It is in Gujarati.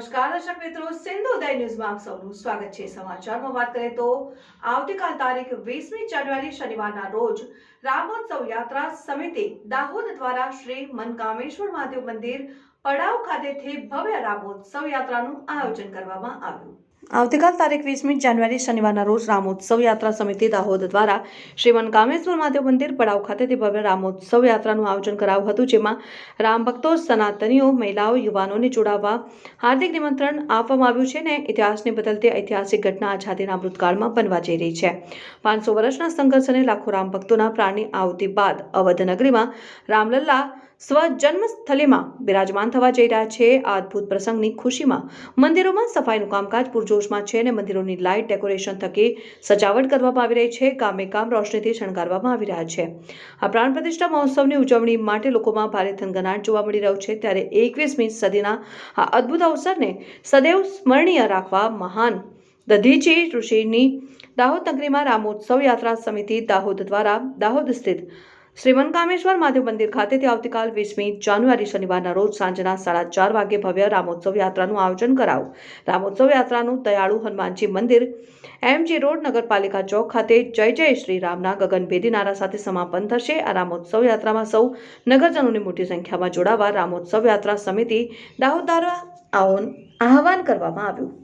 નમસ્કાર, દર્શક મિત્રો, સિંધુ ઉદય ન્યૂઝમાં આપ સૌનું સ્વાગત છે. સમાચારમાં વાત કરીએ તો, આવતીકાલ તારીખ વીસમી જાન્યુઆરી શનિવારના રોજ રામોત્સવ યાત્રા સમિતિ દાહોદ દ્વારા શ્રી મનકામેશ્વર મહાદેવ મંદિર પડાવ ખાતેથી ભવ્ય રામોત્સવ યાત્રાનું આયોજન કરવામાં આવ્યું. આવતીકાલ તારીખ વીસમી જાન્યુઆરી શનિવારના રોજ રામોત્સવ યાત્રા સમિતિ દાહોદ દ્વારા શ્રી કામેશ્વર મહાદેવ મંદિર પડાવ ખાતેથી ભવ્ય રામોત્સવ યાત્રાનું આયોજન કરાયું હતું, જેમાં રામ ભક્તો, સનાતનીઓ, મહિલાઓ, યુવાનોને જોડાવવા હાર્દિક નિમંત્રણ આપવામાં આવ્યું છે ને ઇતિહાસને બદલતી ઐતિહાસિક ઘટના આઝાદીના અમૃતકાળમાં બનવા જઈ રહી છે. પાંચસો વર્ષના સંઘર્ષ અને લાખો રામ ભક્તોના પ્રાણની આવતી બાદ અવધ નગરીમાં સ્વજન્મ સ્થળેમાં બિરાજમાન થવા જઈ રહ્યા છે. આ અદ્ભુત પ્રસંગની ખુશીમાં મંદિરોમાં સફાઈનું કામકાજ પૂરજોશમાં છે અને મંદિરોની લાઇટ ડેકોરેશન થકી સજાવટ કરવામાં આવી રહી છે. કામે કામ રોશનીથી શણગારવામાં આવી રહ્યા છે. આ પ્રાણ પ્રતિષ્ઠા મહોત્સવની ઉજવણી માટે લોકોમાં ભારે થનગનાટ જોવા મળી રહ્યો છે. ત્યારે એકવીસમી સદીના આ અદ્ભુત અવસરને સદૈવ સ્મરણીય રાખવા મહાન દધીચી ઋષિની દાહોદ નગરીમાં રામોત્સવ યાત્રા સમિતિ દાહોદ દ્વારા દાહોદ સ્થિત શ્રી મનકામેશ્વર મહાદેવ મંદિર ખાતેથી આવતીકાલ વીસમી જાન્યુઆરી શનિવારના રોજ સાંજના સાડા ચાર વાગે ભવ્ય રામોત્સવ યાત્રાનું આયોજન કરાવું રામોત્સવ યાત્રાનું દયાળુ હનુમાનજી મંદિર, એમજી રોડ નગરપાલિકા ચોક ખાતે જય જય શ્રી રામના ગગનભેદી નારા સાથે સમાપન થશે. આ રામોત્સવ યાત્રામાં સૌ નગરજનોની મોટી સંખ્યામાં જોડાવા રામોત્સવ યાત્રા સમિતિ દાહોદ દ્વારા આહવાન કરવામાં આવ્યું.